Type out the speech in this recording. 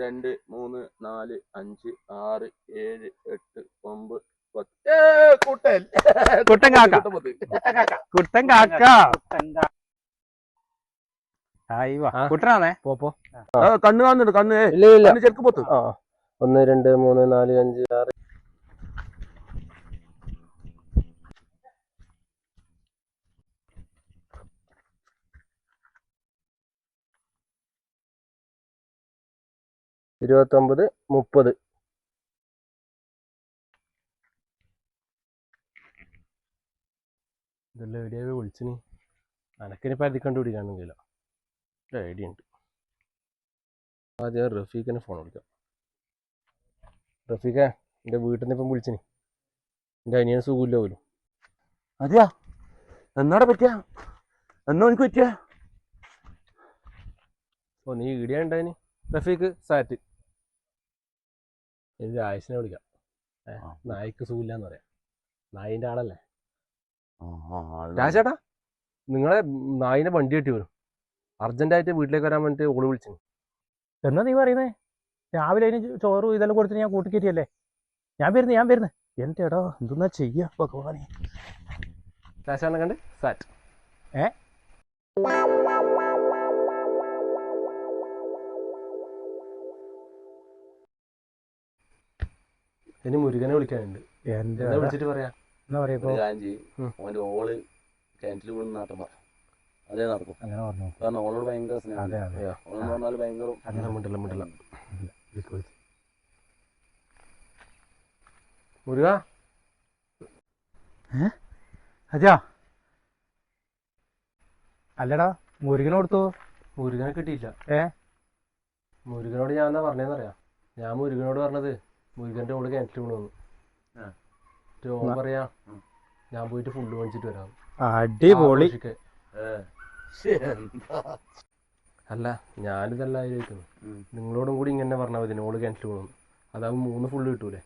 രണ്ട് മൂന്ന് നാല് അഞ്ച് ആറ് ഏഴ് എട്ട് ഒമ്പത് പത്ത്. ഏ, കുട്ടൻ. കുട്ടൻ കാക്ക. കുട്ടൻ കാക്ക. ആയി വാ. ആ. കുട്ടനാണേ? പോ പോ. ആ, കണ്ണ് കാണുന്നുണ്ട്. കണ്ണ്. ഇല്ല ഇല്ല. കണ്ണ് ചെറുക്ക് പൊത്ത്. ഒന്ന് രണ്ട് മൂന്ന് നാല് അഞ്ച് ആറ് ഇരുപത്തൊമ്പത് മുപ്പത്. ഇതെല്ലാം എവിടെയാ വിളിച്ചിന് അനക്കിനെ അതി കണ്ടുപിടിക്കാണെങ്കിലോ ഐഡിയ ഉണ്ട്. ആദ്യം റഫീഖിനെ ഫോൺ വിളിക്കാം. റഫീഖ എന്റെ വീട്ടിൽ നിന്ന് ഇപ്പം വിളിച്ചിന്. എന്റെ അനിയൻ സുഖമില്ല പോലും. അതെയാ? എന്നാടെ പറ്റിയ? എന്നാ എനിക്ക് പറ്റിയ? ഓ നീ ഉണ്ടായിനി? റഫീഖ് സാറ്റ്. എനിക്ക് ആയുസിനെ വിളിക്കാം. ഏഹ് നായിക്ക് സൂല്ല സുഖമില്ലാന്ന് പറയാം. നായിന്റെ ആളല്ലേ? രാജേട്ടാ നിങ്ങളെ നായിനെ വണ്ടി കെട്ടി വരും. അർജന്റായിട്ട് വീട്ടിലേക്ക് വരാൻ വേണ്ടി ഓൾ വിളിച്ചു എന്നാ നീ പറയുന്നേ? രാവിലെ അതിന് ചോറും ഇതെല്ലാം കൊടുത്തിട്ട് ഞാൻ കൂട്ടിക്കയറ്റിയല്ലേ ഞാൻ വരുന്നു ഞാൻ വരുന്നു. എന്റെ എടാ എന്തെന്നാ ചെയ്യാ ഭഗവാനെ? രാജേട്ടനെ കണ്ട്? സാറ്റ്. ഏ? ഇനി മുരുകനെ വിളിക്കാനുണ്ട്. എന്താ വിളിച്ചിട്ട് പറയാ? എന്താ പറയാ ഇപ്പൊ? ഓൾ കിണറ്റിൽ വീണ് നാട്ടം പറ. അതേ നടക്കും. അങ്ങനെ പറഞ്ഞു കാരണം ഓളോട് ഭയങ്കര സ്നേഹം. അതെ അതെ. ഓളെന്ന് പറഞ്ഞാൽ ഭയങ്കര അങ്ങനെ മിണ്ടില്ല മിണ്ടില്ല വിളിക്ക് വിളിക്ക്. മുരുക അജാ അല്ലടാ മുരുകനെ കൊടുത്തു? മുരുകനെ കിട്ടിയില്ല. ഏ? മുരുകനോട് ഞാൻ എന്താ പറഞ്ഞതെന്നറിയാം ഞാൻ മുരുകനോട് പറഞ്ഞത് മുരുകന്റെ മോൾ കിണറ്റിൽ വീണു വന്നു. ആ. പറയാ ഞാൻ പോയിട്ട് ഫുഡ് മേടിച്ചിട്ട് വരാം. അടിപൊളി. അല്ല ഞാനിതല്ല ആലോചിക്കുന്നു. നിങ്ങളോടും കൂടി ഇങ്ങനെ പറഞ്ഞാൽ മതി ഓൾ കിണറ്റിൽ വീണു അതാവുമ്പോൾ മൂന്ന് ഫുള്ള് കിട്ടൂലേ?